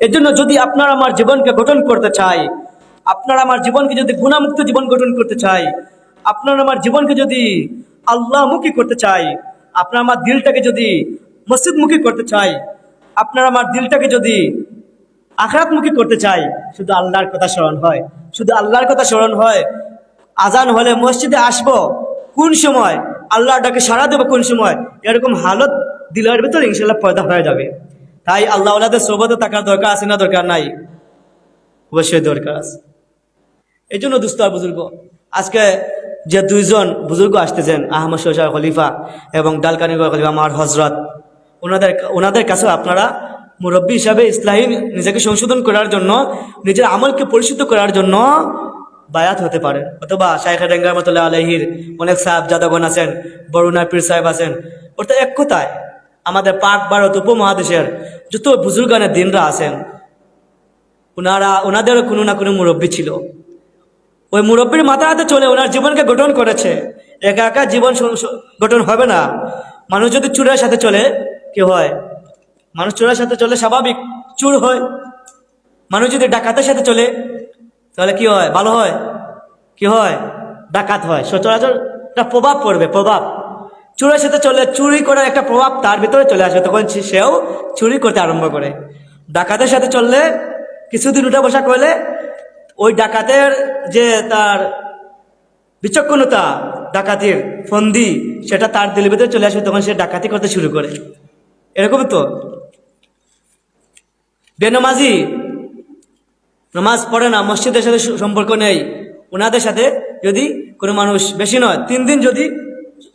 এর জন্য যদি আপনার আমার জীবনকে গঠন করতে চাই, আপনার আমার জীবনকে যদি গুণামুক্ত জীবন গঠন করতে চাই, আপনার আমার জীবনকে যদি আল্লাহমুখী করতে চাই, আপনার আমার দিলটাকে যদি মসজিদমুখী করতে চাই, আপনার আমার দিলটাকে যদি আখরাতমুখী করতে চাই, শুধু আল্লাহর কথা স্মরণ হয়, শুধু আল্লাহর কথা স্মরণ হয়। আজান হলে মসজিদে আসব, কোন সময়? আল্লাহর ডাকে সাড়া দেবো কোন সময়? এরকম হালত দিলের ভিতরে ইনশাল্লাহ পয়দা হয়ে যাবে। তাই আল্লাহ আল্লাহদের সোবতে থাকার দরকার আছে না দরকার নাই? অবশ্যই দরকার আছে। এই জন্য দুস্তার বুজুর্গ, আজকে যে দুইজন বুজুর্গ আসতেছেন, আহমদ শোষা খলিফা এবং ডালকানি খলিফা আমার হজরত, ওনাদের ওনাদের কাছে আপনারা মুরব্বী হিসাবে ইসলাহী নিজেকে সংশোধন করার জন্য, নিজের আমলকে পরিশুদ্ধ করার জন্য বায়াত হতে পারেন। অথবা শাইখা ডেঙ্গার মতলা আলহির অনেক সাহেব যাদবন আছেন, বরুণা পীর সাহেব আছেন। অর্থাৎ এক কথায় আমাদের পাক ভারত উপমহাদেশের যত বুজুর্গানের দিনরা আছেন ওনারা ওনাদেরও কোনো না কোনো মুরব্বী ছিল। ওই মুরব্বীর মাথা হাতে চলে ওনার জীবনকে গঠন করেছে। একা একা জীবন গঠন হবে না। মানুষ যদি চুরের সাথে চলে, কি হয়? মানুষ চোরের সাথে চলে স্বাভাবিক চুর হয়। মানুষ যদি ডাকাতের সাথে চলে, তাহলে কি হয়? ভালো হয়? কি হয়? ডাকাত হয়। সচরাচর একটা প্রভাব পড়বে, প্রভাব। চোরের সাথে চলে চুরি করার একটা প্রভাব তার ভিতরে চলে আসবে। তখন সেও চুরি করতে আরম্ভ করে। ডাকাতের সাথে চললে কিছুদিন উঠা বসা করলে ওই ডাকাতের যে তার বিচক্ষণতা, ডাকাতির ফন্দি, সেটা তার দিলের ভিতরে চলে আসবে, তখন সে ডাকাতি করতে শুরু করে। এরকম তো। বেনমাজি নামাজ পড়ে না, মসজিদের সাথে সম্পর্ক নেই ওনাদের সাথে যদি কোনো মানুষ বেশি নয়, তিন দিন যদি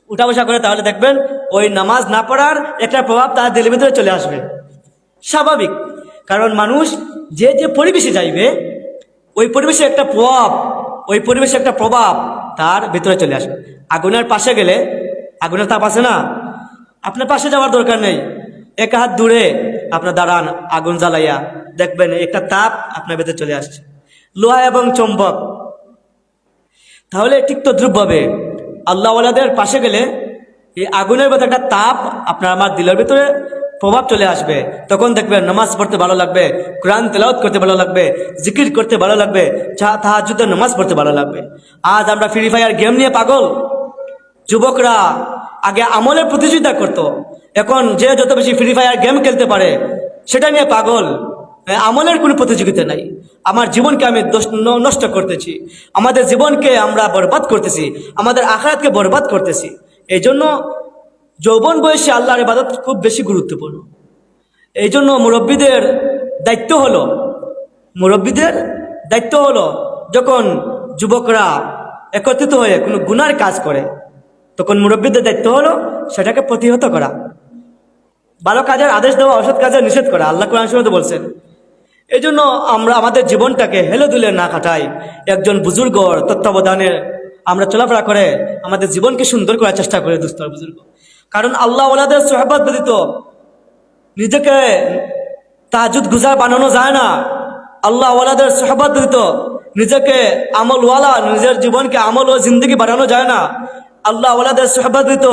উঠা বসা করে তাহলে দেখবেন ওই নামাজ না পড়ার একটা প্রভাব তার দিলের ভিতরে চলে আসবে। স্বাভাবিক। কারণ মানুষ যে যে পরিবেশে যাইবে, ওই পরিবেশে একটা প্রভাব, ওই পরিবেশে একটা প্রভাব তার ভিতরে চলে আসবে। আগুনের পাশে গেলে, আগুনের তাপ আছে না? আপনার পাশে যাওয়ার দরকার নেই। এক হাত দূরে আপনার দাঁড়ান, আগুন জ্বালাইয়া দেখবেন একটা তাপ আপনার ভেতরে চলে আসছে। লোহা এবং চম্বক। তাহলে ঠিক তদ্রুপভাবে আল্লাহওয়ালাদের পাশে গেলে এই আগুনের ভেতরে একটা তাপ আপনার আমার দিলের ভিতরে প্রভাব চলে আসবে। তখন দেখবেন নামাজ পড়তে ভালো লাগবে, কোরআন তেলাওয়াত করতে ভালো লাগবে, জিকির করতে ভালো লাগবে তাহাজুদের নামাজ পড়তে ভালো লাগবে। আজ আমরা ফ্রি ফায়ার গেম নিয়ে পাগল। যুবকরা আগে আমলের প্রতিযোগিতা করত। এখন যে যত বেশি ফ্রি ফায়ার গেম খেলতে পারে, সেটা নিয়ে পাগল। আমলের কোনো প্রতিযোগিতা নাই। আমার জীবনকে আমি নষ্ট করতেছি। আমাদের জীবনকে আমরা বরবাদ করতেছি। আমাদের আখরাতকে বরবাদ করতেছি। এই জন্য যৌবন বয়সে আল্লাহর ইবাদত খুব বেশি গুরুত্বপূর্ণ। এই জন্য মুরব্বীদের দায়িত্ব হলো মুরব্বীদের দায়িত্ব হলো যখন যুবকরা একত্রিত হয়ে কোনো গুনার কাজ করে, তখন মুরব্বীদের দায়িত্ব হলো সেটাকে প্রতিহত করা। ভালো কাজের আদেশ দেওয়া অসৎ কাজের নিষেধ করা। আল্লাহ কোরআন বলছেন এই জন্য আমরা আমাদের জীবনটাকে হেলে দুলে না কাটাই। একজন বুজুর্গ তত্ত্বাবধানে আমরা চলাফেরা করে আমাদের জীবনকে সুন্দর করার চেষ্টা করে দুস্তর বুজুর্গ। কারণ আল্লাহ ওলাদের সোহাবাদ ব্যতীত নিজেকে তাজুদ গুজার বানানো যায় না। আল্লাহ ওয়ালাদের সোহাবাদ ব্যতীত নিজেকে আমলওয়ালা, নিজের জীবনকে আমল ও জিন্দগি বানানো যায় না। আল্লাহ ওয়ালাদের সোহাবাদ ব্যতীত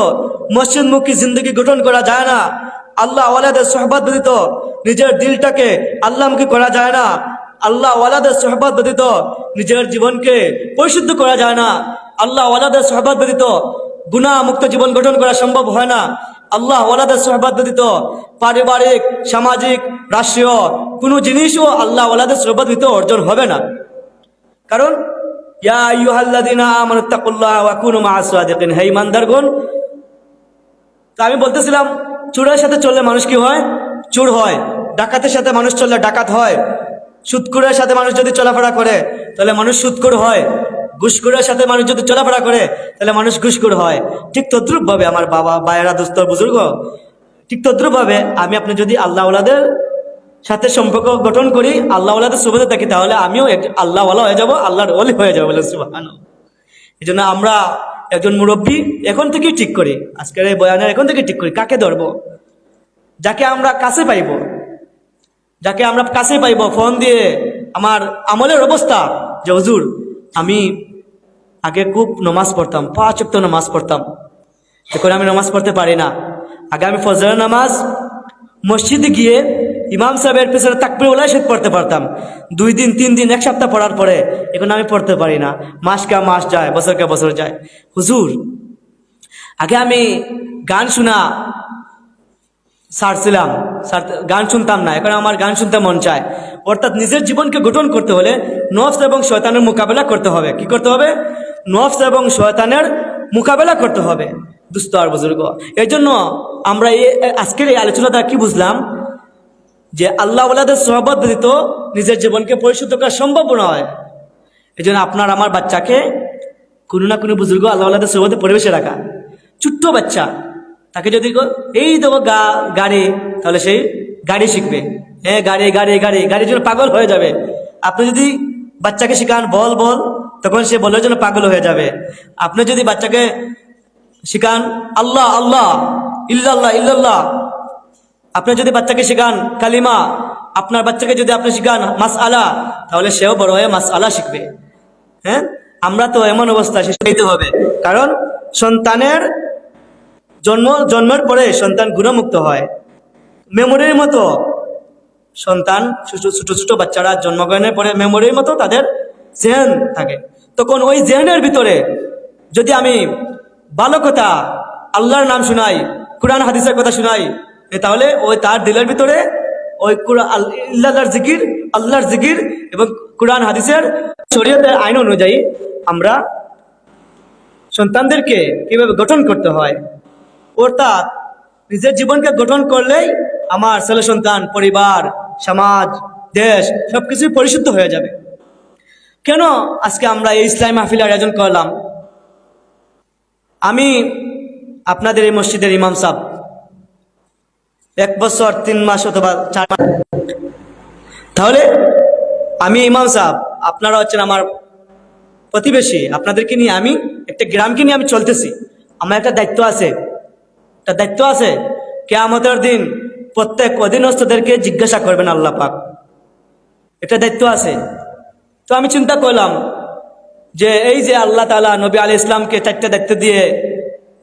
মসজিদমুখী জিন্দগি গঠন করা যায় না। আল্লাহ ওয়ালাদের সোহবাদ ব্যতীত নিজের দিলটাকে আল্লাহমুখী করা যায় না। আল্লাহ ওয়ালাদের সোহবাদ ব্যতীত নিজের জীবনকে পরিশুদ্ধ করা যায় না। আল্লাহ ওয়ালাদের সোহবাদ ব্যতীত গুণা মুক্ত জীবন গঠন করা সম্ভব হয় না। আল্লাহ ওয়ালাদের সোহবাদ ব্যতীত পারিবারিক, সামাজিক, রাষ্ট্রীয় কোনো জিনিসও আল্লাহ ওয়ালাদের সোহবাদ ব্যতীত অর্জন হবে না। কারণ আমি বলতেছিলাম চোরের সাথে চললে মানুষ কি হয়? চোর হয়। ডাকাতের সাথে মানুষ চললে ডাকাত হয়। সুৎকুরের সাথে মানুষ যদি চলাফেরা করে, তাহলে মানুষ সুৎকুর হয়। ঘুষখোরের সাথে মানুষ যদি চলাফেরা করে, তাহলে মানুষ ঘুষখোর হয়। ঠিক তদ্রুপ ভাবে আমার বাবা বায়েরা দোস্ত, বুজুর্গ, ঠিক তদ্রুপ ভাবে আমি আপনি যদি আল্লাহ ওলাদের সাথে সম্পর্ক গঠন করি, আল্লাহ ওলাদের সুবিধা থাকি, তাহলে আমিও আল্লাহওয়ালা হয়ে যাব, আল্লাহর অলি হয়ে যাব বলে সুবাহান এই জন্য আমরা একজন মুরব্বী এখন থেকেই ঠিক করি। আজকের এই বয়ানের এখন থেকে ঠিক করি। কাকে ধরবো? যাকে আমরা কাছে পাইব। যাকে আমরা কাছে পাইব, ফোন দিয়ে আমার আমলের অবস্থা। যে হুজুর, আমি আগে খুব নমাজ পড়তাম, পাঁচ অক্ত নামাজ পড়তাম। এখন আমি নামাজ পড়তে পারি না। আগে আমি ফজরের নামাজ, মসজিদে গিয়ে ইমাম সাহেবের পেছনে তাকবির শীত পড়তে পারতাম। দুই দিন, তিন দিন, এক সপ্তাহ পড়ার পরে এখন আমি পড়তে পারি না। মাস কা মাস যায় বছর কা বছর যায়। হুজুর, আগে আমি গান শোনা সারছিলাম গান শুনতাম না। এখন আমার গান শুনতে মন চায়। অর্থাৎ নিজের জীবনকে গঠন করতে হলে নফস এবং শয়তানের মোকাবেলা করতে হবে। কি করতে হবে? নফস এবং শয়তানের মোকাবেলা করতে হবে। দুস্থ আর বুজুর্গ এই জন্য আমরা এই, আজকের এই আলোচনাটা কি বুঝলাম? যে আল্লাহ ওলাদের সহবত ব্যতীত নিজের জীবনকে পরিশুদ্ধ করা সম্ভব নয়। এই জন্য আপনার আমার বাচ্চাকে কোনো না কোনো বুজুর্গ আল্লাহ আল্লাহদের সহবতে পরিবেশে রাখা। ছোট্ট বাচ্চা, তাকে যদি এই দেবো গা, গাড়ি, তাহলে সেই গাড়ি শিখবে। হ্যাঁ গাড়ি গাড়ি গাড়ি গাড়ির জন্য পাগল হয়ে যাবে। আপনি যদি বাচ্চাকে শিখান, বল বল, তখন সে বলার জন্য পাগল হয়ে যাবে। আপনি যদি বাচ্চাকে শিখান, আল্লাহ আল্লাহ, ইল্লাল্লাহ ইল্লাল্লাহ আপনি যদি বাচ্চাকে শেখান কালিমা, আপনার বাচ্চাকে যদি আপনি শেখান মাস আলা তাহলে সেও বড় হয়ে মাস আলা শিখবে। হ্যাঁ? আমরা তো এমন অবস্থা শিখাইতে হবে। কারণ সন্তানের জন্ম, জন্মের পরে সন্তান গুণমুক্ত হয়। মেমোরির মতো সন্তান, ছোট ছোট বাচ্চারা জন্মগ্রহণের পরে মেমোরির মতো তাদের জেহেন থাকে। তখন ওই জেহেনের ভিতরে যদি আমি ভালো কথা আল্লাহর নাম শোনাই, কোরআন, হাদিসের কথা শোনাই তাহলে ওই তার দিলের ভিতরে ওই ইল্লাহর জিকির, আল্লাহর জিকির এবং কোরআন, হাদিসের শরীয়তের আইন অনুযায়ী আমরা সন্তানদেরকে কীভাবে গঠন করতে হয়? অর্থাৎ নিজের জীবনকে গঠন করলেই আমার ছেলে সন্তান, পরিবার, সমাজ, দেশ সবকিছুই পরিশুদ্ধ হয়ে যাবে। কেন আজকে আমরা এই ইসলাম মাহফিল আয়োজন করলাম? আমি আপনাদের এই মসজিদের ইমাম সাহ এক বছর, তিন মাস অথবা চার মাস। তাহলে আমি ইমাম সাহ আপনারা হচ্ছেন আমার প্রতিবেশী, আপনাদেরকে নিয়ে আমি একটা গ্রামকে নিয়ে আমি চলতেছি। আমার একটা দায়িত্ব আছে। একটা দায়িত্ব আছে, কেয়ামতের দিন প্রত্যেক অধীনস্থদেরকে জিজ্ঞাসা করবেন আল্লাহ পাক। একটা দায়িত্ব আছে। তো আমি চিন্তা করলাম যে এই যে আল্লাহ তালা নবী আলী ইসলামকে চারটে দায়িত্ব দিয়ে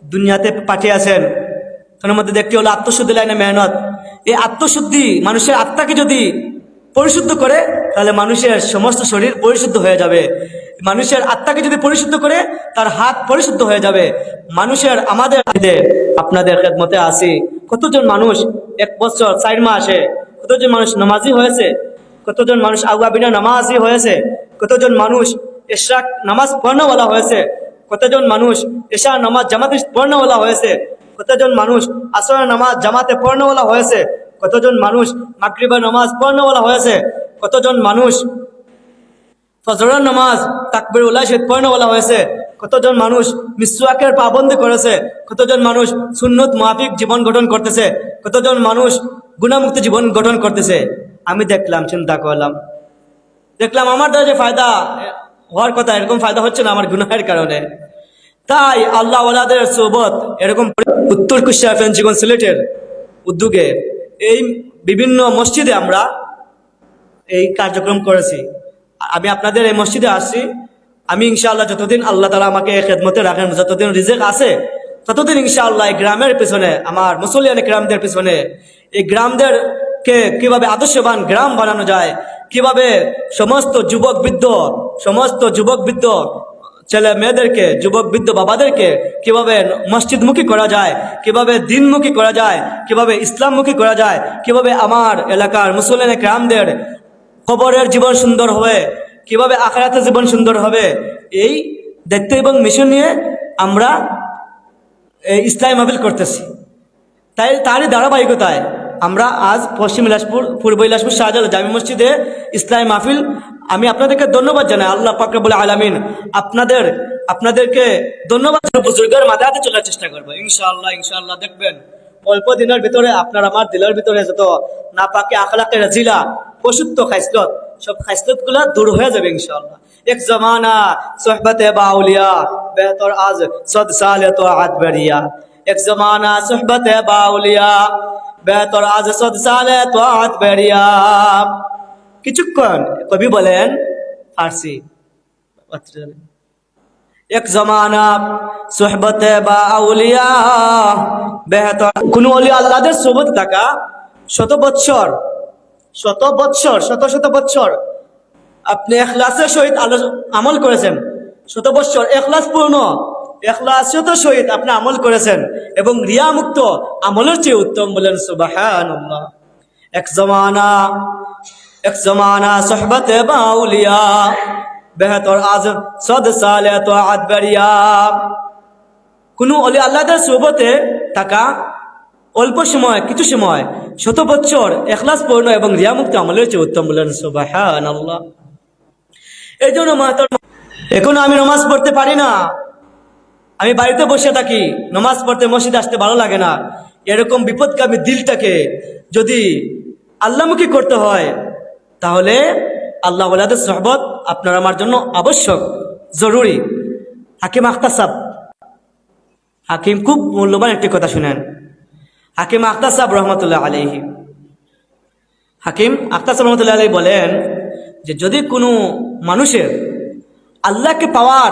দুনিয়াতে পাঠিয়েছেন তার মধ্যে দেখতে হলো আত্মশুদ্ধি লাইনে মেহনত। এই আত্মশুদ্ধি মানুষের আত্মাকে যদি পরিশুদ্ধ করে, তাহলে মানুষের সমস্ত শরীর পরিশুদ্ধ হয়ে যাবে। মানুষের আত্মাকে যদি পরিশুদ্ধ করে, তার হাত পরিশুদ্ধ হয়ে যাবে। মানুষের আমাদের আপনাদের খেদমতে আসি। কতজন মানুষ এক বছর চার মাসে, কতজন মানুষ নামাজি হয়েছে, কতজন মানুষ আগুয়া বিনা নামাজি হয়েছে, কতজন মানুষ এশরাক নামাজ পড়নেওয়ালা হয়েছে, কতজন মানুষ এশা নামাজ জামাতে পড়নেওয়ালা হয়েছে কতজন মানুষ আসর নামাজ জামাতে পড়নেওয়ালা হয়েছে? কতজন মানুষ মাগরিবা নামাজ পড়নেওয়ালা হয়েছে? কতজন মানুষ ফজরের নামাজ তাকবির উল্লাহ পড়নেওয়ালা হয়েছে? কতজন মানুষ মিসওয়াকের পাবন্দি করেছে? কতজন মানুষ সুন্নত মাফিক জীবন গঠন করতেছে? কতজন মানুষ গুণামুক্ত জীবন গঠন করতেছে? আমি দেখলাম, চিন্তা করলাম। দেখলাম আমার দ্বারা যে ফায়দা হওয়ার কথা, এরকম ফায়দা হচ্ছে না আমার গুনাহের কারণে। তাই আল্লাহ ওলাদের সোবত এরকম উত্তর কুশিয়া ফেন্সিগঞ্জ সিলেটের উদ্যোগে এই বিভিন্ন মসজিদে আমরা এই কার্যক্রম করেছি। আমি আপনাদের এই মসজিদে আসছি। আমি ইনশাআল্লাহ যতদিন আল্লাহ তালা আমাকে খেদমতে রাখেন, যতদিন রিজেক আছে, ততদিন ইনশাআল্লাহ এই গ্রামের পিছনে, আমার মুসলিয়ানি গ্রামদের পিছনে এই গ্রামদের কে কীভাবে আদর্শবান গ্রাম বানানো যায়, কীভাবে সমস্ত যুবক বৃদ্ধ, সমস্ত যুবক বৃদ্ধ ছেলে মেয়েদেরকে, যুবক, বৃদ্ধ বাবাদেরকে কীভাবে মসজিদমুখী করা যায়, কীভাবে দিনমুখী করা যায়, কীভাবে ইসলামমুখী করা যায়, কীভাবে আমার এলাকার মুসলিম গ্রামদের খবরের জীবন সুন্দর হবে, কীভাবে আখড়াতে জীবন সুন্দর হবে, এই দায়িত্ব এবং মিশন নিয়ে আমরা ইসলাম মাহফিল করতেছি। তাই তারই ধারাবাহিকতায় আমরা আজ পশ্চিম ইলাসপুর পূর্ব ইলাসপুর শাহজাল জামি মসজিদে ইসলাম মাহফিল আমি আপনাদেরকে ধন্যবাদ জানাই, আল্লাহ পাকরাবুল আলমিন আপনাদের, আপনাদেরকে ধন্যবাদ। বুজুর্গের মাথাতে চলার চেষ্টা করব। ইনশাআল্লাহ ইনশাআল্লাহ, দেখবেন, অল্প দিনের ভিতরে আপনার আমার দিলের ভিতরে যত না পাকে আখলাকের জিলা, পশুত্ব খাইসলত, সব খাইসলতগুলা দূর হয়ে যাবে ইনশাআল্লাহ। এক জমানা সোহবতে বাউলিয়া বেহতর আজ সদ সাল তো হাত বেরিয়া এক জমানা সোহবতে বাউলিয়া বেহতর আজ সদ সালে তো আত বেরিয়া কিছুক্ষণ, কবি বলেন ফার্সি এক জমানা সোহবতে বা আউলিয়া বেহতর কোন অলি আল্লাহদের সোবত থাকা শত বৎসর শত বৎসর, শত শত বৎসর আপনি এখলাসের সহিত আমল করেছেন। শত বৎসর এখলাস পূর্ণ এখলাসত সহিত আপনি আমল করেছেন এবং রিয়া মুক্ত আমলের চেয়ে উত্তম বলেন সুবাহান এক জমানা এক জমানা সোহবতে বাউলিয়া বেহতর আজ তো আদ বেরিয়া কোনো অলি আল্লাহদের সোহবতে থাকা অল্প সময়, কিছু সময়, শত বছর এখলাস পূর্ণ এবং রিয়ামুক্ত আমলের চেয়ে উত্তম বলেন সুবাহান আল্লাহ এই জন্য এখন আমি নমাজ পড়তে পারি না। আমি বাড়িতে বসে থাকি, নমাজ পড়তে মসজিদ আসতে ভালো লাগে না। এরকম বিপদগামী দিলটাকে যদি আল্লামুখী করতে হয় তাহলে আল্লাহ ওলাদের সহবত আপনার আমার জন্য আবশ্যক, জরুরি। হাকিম আখতার সাহ হাকিম খুব মূল্যবান একটি কথা শুনেন। হাকিম আখতার সাহ রহমতুল্লাহ আলহি হাকিম আখতার সাহ রহমতুল্লাহ আলহী বলেন যে, যদি কোনো মানুষের আল্লাহকে পাওয়ার,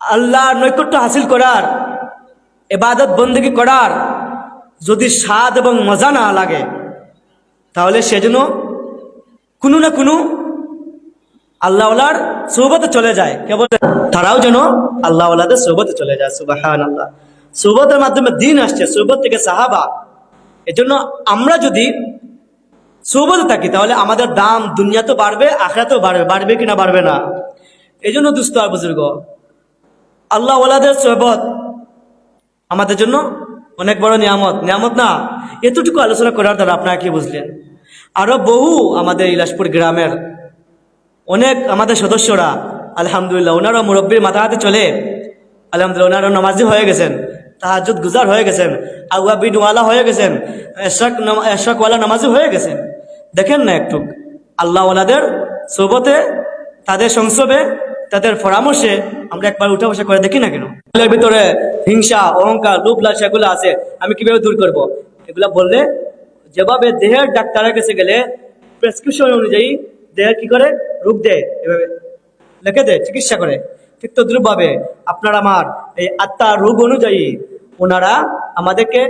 আল্লাহর নৈকট্য হাসিল করার, এবাদত বন্দী করার যদি স্বাদ এবং মজা না লাগে, তাহলে সে সেজন্য কোনো না কোনো আল্লাহওয়ালার সৌবতে চলে যায়। কেবল তারাও যেন আল্লাহওয়ালাদের সৌবতে চলে যায় সুবাহান আল্লাহ সৌবতের মাধ্যমে দিন আসছে সৌবত থেকে সাহাবা। এজন্য আমরা যদি সৌবতে থাকি, তাহলে আমাদের দাম দুনিয়া তো বাড়বে, আখরাতেও বাড়বে বাড়বে কিনা বাড়বে না। এই জন্য দুস্থ আর বুজুর্গ আল্লাহ ওলাদের সহবত আমাদের জন্য অনেক বড় নিয়ামত। নিয়ামত না, এতটুকু আলোচনা করার দ্বারা আপনারা কি বুঝলেন? আরও বহু আমাদের ইলাসপুর গ্রামের অনেক আমাদের সদস্যরা, আলহামদুলিল্লাহ ওনারা মুরব্বীর মাথা হাতে চলে। আলহামদুলিল্লাহ ওনারা নমাজি হয়ে গেছেন তাহাজুদ গুজার হয়ে গেছেন আগুয়া বিনওয়ালা হয়ে গেছেন এশাক এশাকওয়ালা নামাজি হয়ে গেছেন। দেখেন না একটু আল্লাহওয়ালাদের সোবতে, তাদের সংসবে, তাদের পরামর্শে আমরা একবার উঠা বসা করে দেখি না কেন? ভিতরে হিংসা, অহংকার, লোভ লালসা এগুলো আছে, আমি কীভাবে দূর করব? এগুলা বললে যেভাবে দেহের ডাক্তারের কাছে গেলে প্রেসক্রিপশন অনুযায়ী দেহের কি করে রোগ দেয় এভাবে লিখে দেয় চিকিৎসা করে ঠিক তো দ্রুপভাবে আপনার আমার এই আত্মার রোগ অনুযায়ী ওনারা আমাদেরকে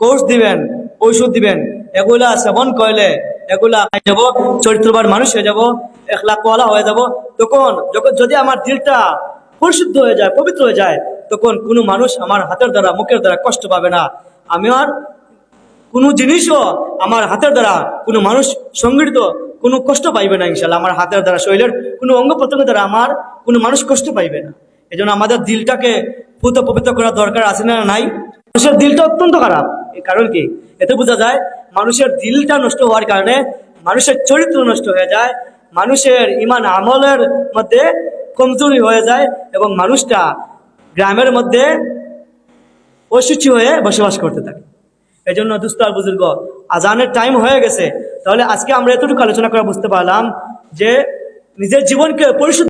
কোর্স দিবেন ঔষধ দিবেন এগুলা সেবন করলে এগুলা যাব চরিত্রবান মানুষ হয়ে যাব একলাকওয়ালা হয়ে যাব তখন যখন যদি আমার দিলটা পরিশুদ্ধ হয়ে যায় পবিত্র হয়ে যায় তখন কোনো মানুষ আমার হাতের দ্বারা মুখের দ্বারা কষ্ট পাবে না আমি আর কোনো জিনিসও আমার হাতের দ্বারা কোনো মানুষ সংগঠিত কোনো কষ্ট পাইবে না ইনশাল্লাহ। আমার হাতের দ্বারা, শরীরের কোনো অঙ্গ প্রত্যঙ্গ দ্বারা আমার কোনো মানুষ কষ্ট পাইবে না। এই আমাদের দিলটাকে পুত পবিত্র করার দরকার আছে না নাই? মানুষের দিলটা অত্যন্ত খারাপ। এই কারণ কি? এতে বোঝা যায় মানুষের দিলটা নষ্ট হওয়ার কারণে মানুষের চরিত্র নষ্ট হয়ে যায়, মানুষের ইমান আমলের মধ্যে কমজোরি হয়ে যায় এবং মানুষটা গ্রামের মধ্যে অসুচি হয়ে বসবাস করতে থাকে। এই জন্য দুস্তার বুজুর্গ, আজানের টাইম হয়ে গেছে। তাহলে আজকে আমরা এতটুকু আলোচনা করে বুঝতে পারলাম যে নিজের জীবনকে পরিশুদ্ধ